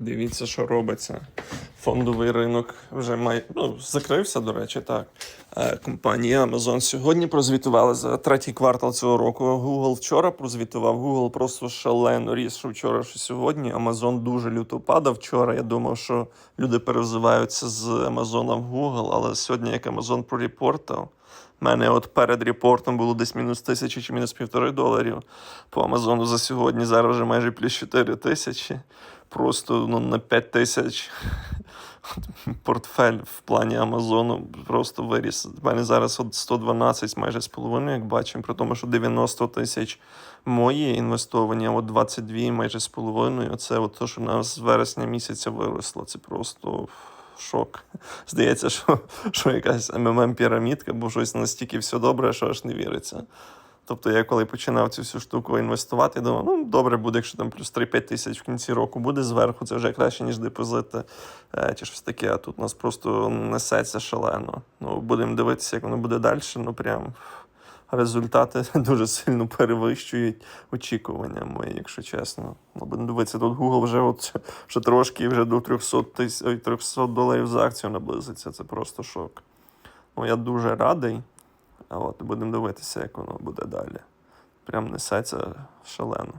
Дивіться, що робиться. Фондовий ринок вже має ну, закрився, до речі, так. Е, Компанія Amazon сьогодні прозвітувала за третій квартал цього року. Google вчора прозвітував. Google просто шалено ріс, що вчора, що сьогодні. Amazon дуже люто падав. Вчора я думав, що люди перевзиваються з Amazon в Google, але сьогодні, як Amazon прорепортав, в мене от перед репортом було десь мінус тисячі чи мінус півтори доларів по Амазону за сьогодні. Зараз вже майже плюс 4 тисячі. Просто ну, на 5 тисяч портфель в плані Амазону просто виріс. У мене зараз от 112 майже з половиною, як бачимо, при тому, що 90 тисяч мої інвестовані, а от 22 майже з половиною. Це от те, що нас з вересня місяця виросло. Це просто шок. Здається, що, що якась МММ пірамідка, бо щось настільки все добре, що аж не віриться. Тобто я коли починав цю всю штуку інвестувати, думав, ну добре буде, якщо там плюс 3-5 тисяч в кінці року буде зверху, це вже краще, ніж депозити е, чи щось таке. А тут у нас просто несеться шалено. Ну, будемо дивитися, як воно буде далі. Ну прям результати дуже сильно перевищують очікування мої, якщо чесно. Ну, будемо дивитися, тут Google вже от вже трошки вже до 300 тисяч ой, 300 доларів за акцію наблизиться. Це просто шок. Ну, я дуже радий. А от будемо дивитися, як воно буде далі. Прям несеться шалено.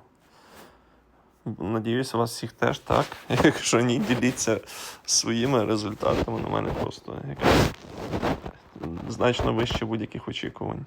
Надіюсь, у вас всіх теж так. Якщо ні, діліться своїми результатами. На мене просто якась значно вище будь-яких очікувань.